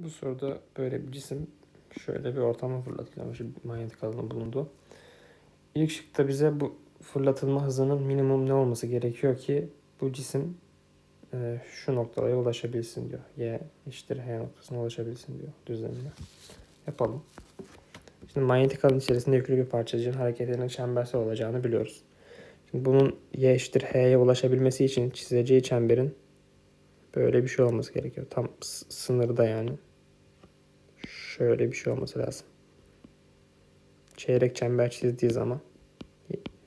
Bu soruda böyle bir cisim şöyle bir ortama fırlatılmış manyetik alanın bulunduğu. İlk şıkta bize bu fırlatılma hızının minimum ne olması gerekiyor ki bu cisim e, şu noktalara ulaşabilsin diyor. Y eşittir H noktasına ulaşabilsin diyor düzleminde. Yapalım. Şimdi manyetik alan içerisinde yüklü bir parçacığın hareketlerinin çembersel olacağını biliyoruz. Şimdi bunun Y eşittir H'ye ulaşabilmesi için çizeceği çemberin böyle bir şey olması gerekiyor. Tam sınırda yani. Şöyle bir şey olması lazım. Çeyrek çember çizdiği zaman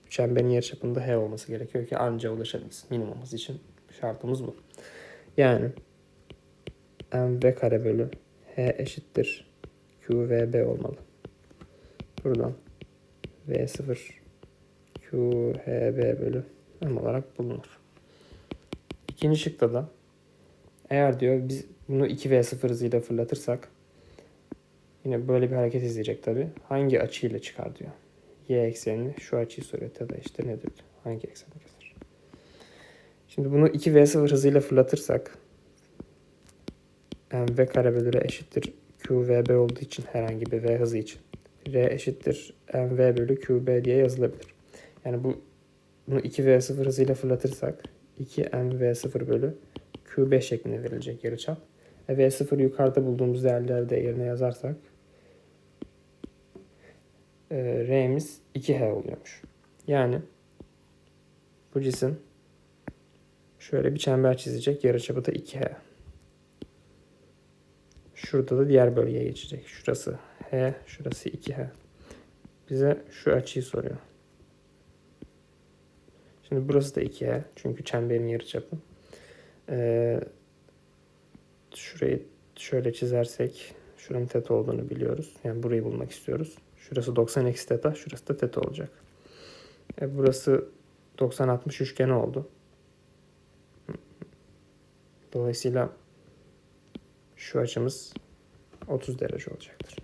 çemberin yarıçapında H olması gerekiyor ki anca ulaşabilsin. Minimumumuz için şartımız bu. Yani mv kare bölü h eşittir qvb olmalı. Buradan v0 qhb bölü m olarak bulunur. İkinci şıkta da eğer diyor biz bunu 2v0 hızıyla fırlatırsak yine böyle bir hareket izleyecek tabi. Hangi açıyla çıkar diyor. Y eksenini şu açıyı soruyor. Theta işte nedir. Hangi ekseni keser? Şimdi bunu 2v0 hızıyla fırlatırsak mv kare bölü r eşittir qvb olduğu için herhangi bir v hızı için r eşittir mv bölü qb diye yazılabilir. Yani bu bunu 2v0 hızıyla fırlatırsak 2mv0 bölü qb şeklinde verilecek yarıçap. E, v0 yukarıda bulduğumuz değerleri de yerine yazarsak e, r'miz 2h oluyormuş. Yani bu cisim şöyle bir çember çizecek. Yarıçapı da 2h. Şurada da diğer bölgeye geçecek. Şurası h, şurası 2h. Bize şu açıyı soruyor. Şimdi burası da 2h. Çünkü çemberin yarıçapı. Ee, şurayı şöyle çizersek şuranın teta olduğunu biliyoruz. Yani burayı bulmak istiyoruz. Şurası 90 eksi teta, şurası da teta olacak. E, burası 90-60 üçgeni oldu. Dolayısıyla şu açımız 30 derece olacaktır.